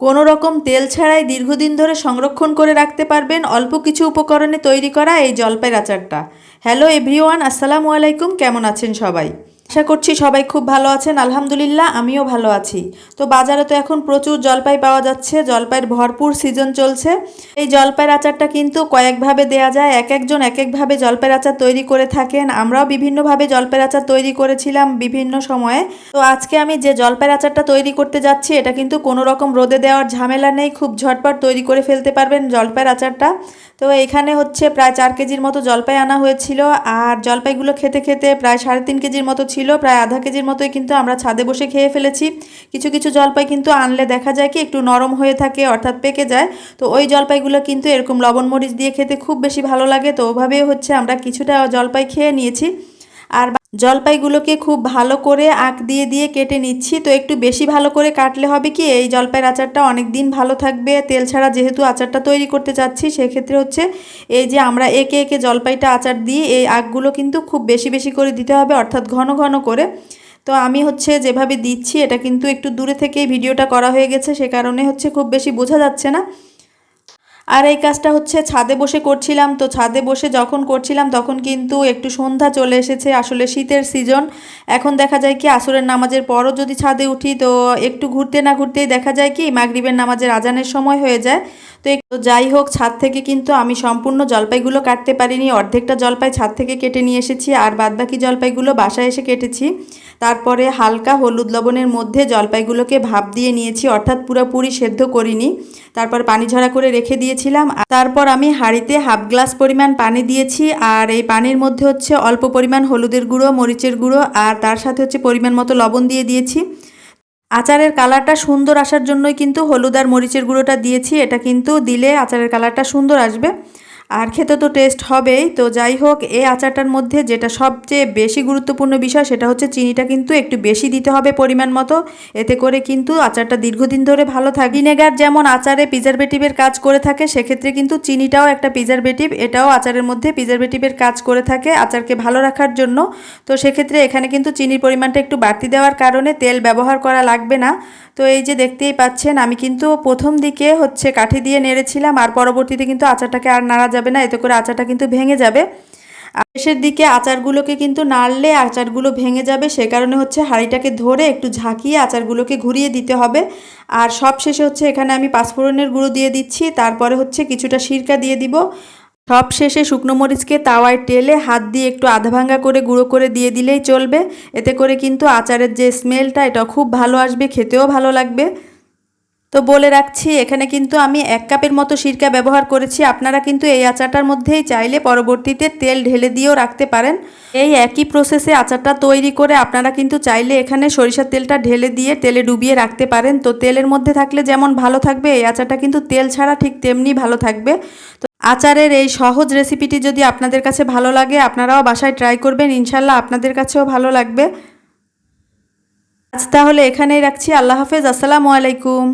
কোনো রকম তেল ছাড়াই দীর্ঘদিন ধরে সংরক্ষণ করে রাখতে পারবেন, অল্প কিছু উপকরণে তৈরি করা এই জলপাইয়ের আচারটা। হ্যালো এভরিওয়ান আসসালামু আলাইকুম, কেমন আছেন সবাই? আশা করছি সবাই খুব ভালো আছেন। আলহামদুলিল্লাহ, আমিও ভালো আছি। তো বাজারে তো এখন প্রচুর জলপাই পাওয়া যাচ্ছে, জলপাইয়ের ভরপুর সিজন চলছে। এই জলপাইয়ের আচারটা কিন্তু কয়েকভাবে দেয়া যায়, এক একজন এক একভাবে জলপাইয়ের আচার তৈরি করে থাকেন। আমরাও বিভিন্নভাবে জলপাইয়ের আচার তৈরি করেছিলাম বিভিন্ন সময়ে। তো আজকে আমি যে জলপাইয়ের আচারটা তৈরি করতে যাচ্ছি, এটা কিন্তু কোনো রকম রোদে দেওয়ার ঝামেলা নেই। খুব ঝটপট তৈরি করে ফেলতে পারবেন জলপাইয়ের আচারটা। তো এখানে হচ্ছে প্রায় চার কেজির মতো জলপাই আনা হয়েছিল। আর জলপাইগুলো খেতে খেতে প্রায় সাড়ে তিন কেজির মতো ছিল, প্রায় আধা কেজির মতোই কিন্তু আমরা ছাদে বসে খেয়ে ফেলেছি। কিছু কিছু জলপাই কিন্তু আনলে দেখা যায় কি একটু নরম হয়ে থাকে, অর্থাৎ পেকে যায়। তো ওই জলপাইগুলো কিন্তু এরকম লবণ মরিচ দিয়ে খেতে খুব বেশি ভালো লাগে। তো ওভাবেই হচ্ছে আমরা কিছুটা জলপাই খেয়ে নিয়েছি। আর জলপাইগুলোকে খুব ভালো করে আঁক দিয়ে দিয়ে কেটে নিচ্ছি। তো একটু বেশি ভালো করে কাটলে হবে কি, এই জলপাইয়ের আচারটা অনেক দিন ভালো থাকবে। তেল ছাড়া যেহেতু আচারটা তৈরি করতে চাচ্ছি, সেক্ষেত্রে হচ্ছে এই যে আমরা একে একে জলপাইটা আচার দিই এই আঁকগুলো কিন্তু খুব বেশি বেশি করে দিতে হবে, অর্থাৎ ঘন ঘন করে। তো আমি হচ্ছে যেভাবে দিচ্ছি, এটা কিন্তু একটু দূরে থেকেই ভিডিওটা করা হয়ে গেছে, সে কারণে হচ্ছে খুব বেশি বোঝা যাচ্ছে না। আর এই কাজটা হচ্ছে ছাদে বসে করছিলাম। তো ছাদে বসে যখন করছিলাম, তখন কিন্তু একটু সন্ধ্যা চলে এসেছে, আসলে শীতের সিজন। এখন দেখা যায় কি, আসরের নামাজের পরও যদি ছাদে উঠি, তো একটু ঘুরতে না ঘুরতেই দেখা যায় কি, মাগরিবের নামাজের আজানের সময় হয়ে যায়। তো একটু যাই হোক, ছাদ থেকে কিন্তু আমি সম্পূর্ণ জলপাইগুলো কাটতে পারিনি, অর্ধেকটা জলপাই ছাদ থেকে কেটে নিয়ে এসেছি, আর বাদবাকি জলপাইগুলো বাসায় এসে কেটেছি। তারপরে হালকা হলুদ লবণের মধ্যে জলপাইগুলোকে ভাপ দিয়ে নিয়েছি, অর্থাৎ পুরোপুরি সেদ্ধ করিনি। তারপর পানি ঝরা করে রেখে দিয়েছিলাম। তারপর আমি হাঁড়িতে হাফ গ্লাস পরিমাণ পানি দিয়েছি, আর এই পানির মধ্যে হচ্ছে অল্প পরিমাণ হলুদের গুঁড়ো, মরিচের গুঁড়ো, আর তার সাথে হচ্ছে পরিমাণ মতো লবণ দিয়ে দিয়েছি। আচারের কালারটা সুন্দর আসার জন্যই কিন্তু হলুদ আর মরিচের গুঁড়োটা দিয়েছি। এটা কিন্তু দিলে আচারের কালারটা সুন্দর আসবে। আর খেতে তো টেস্ট হবেই। তো যাই হোক, এই আচারটার মধ্যে যেটা সবচেয়ে বেশি গুরুত্বপূর্ণ বিষয় সেটা হচ্ছে চিনিটা কিন্তু একটু বেশি দিতে হবে পরিমাণ মতো। এতে করে কিন্তু আচারটা দীর্ঘদিন ধরে ভালো থাকে। ভিনেগার যেমন আচারে প্রিজারভেটিভের কাজ করে থাকে, সেক্ষেত্রে কিন্তু চিনিটাও একটা প্রিজারভেটিভ এটাও আচারের মধ্যে প্রিজারভেটিভের কাজ করে থাকে আচারকে ভালো রাখার জন্য। তো সেক্ষেত্রে এখানে কিন্তু চিনির পরিমাণটা একটু বাড়তি দেওয়ার কারণে তেল ব্যবহার করা লাগবে না। তো এই যে দেখতেই পাচ্ছেন, আমি কিন্তু প্রথম দিকে হচ্ছে কাঠি দিয়ে নেড়েছিলাম, আর পরবর্তীতে কিন্তু আচারটাকে আর নাড়া যাবে না, এতে করে আচারটা কিন্তু ভেঙে যাবে। শেষের দিকে আচারগুলোকে কিন্তু নাড়লে আচারগুলো ভেঙে যাবে, সে কারণে হচ্ছে হাঁড়িটাকে ধরে একটু ঝাঁকিয়ে আচারগুলোকে ঘুরিয়ে দিতে হবে। আর সব শেষে হচ্ছে এখানে আমি পাঁচফোড়নের গুঁড়ো দিয়ে দিচ্ছি, তারপরে হচ্ছে কিছুটা সিরকা দিয়ে দিব। সব শেষে শুকনো মরিচকে তাওয়ায় টেলে হাত দিয়ে একটু আধা ভাঙ্গা করে গুঁড়ো করে দিয়ে দিলেই চলবে। এতে করে কিন্তু আচারের যে স্মেলটা, এটা খুব ভালো আসবে, খেতেও ভালো লাগবে। তো বলে রাখছি, এখানে কিন্তু আমি এক কাপের মতো সিরকা ব্যবহার করেছি। আপনারা কিন্তু এই আচারটার মধ্যেই চাইলে পরবর্তীতে তেল ঢেলে দিয়েও রাখতে পারেন। এই একই প্রসেসে আচারটা তৈরি করে আপনারা কিন্তু চাইলে এখানে সরিষার তেলটা ঢেলে দিয়ে তেলে ডুবিয়ে রাখতে পারেন। তো তেলের মধ্যে থাকলে যেমন ভালো থাকবে, এই আচারটা কিন্তু তেল ছাড়া ঠিক তেমনি ভালো থাকবে। তো আচারের এই সহজ রেসিপিটি যদি আপনাদের কাছে ভালো লাগে, আপনারাও বাসায় ট্রাই করবেন। ইনশাল্লাহ আপনাদের কাছেও ভালো লাগবে। আজ তাহলে এখানেই রাখছি। আল্লাহ হাফেজ। আসসালামু আলাইকুম।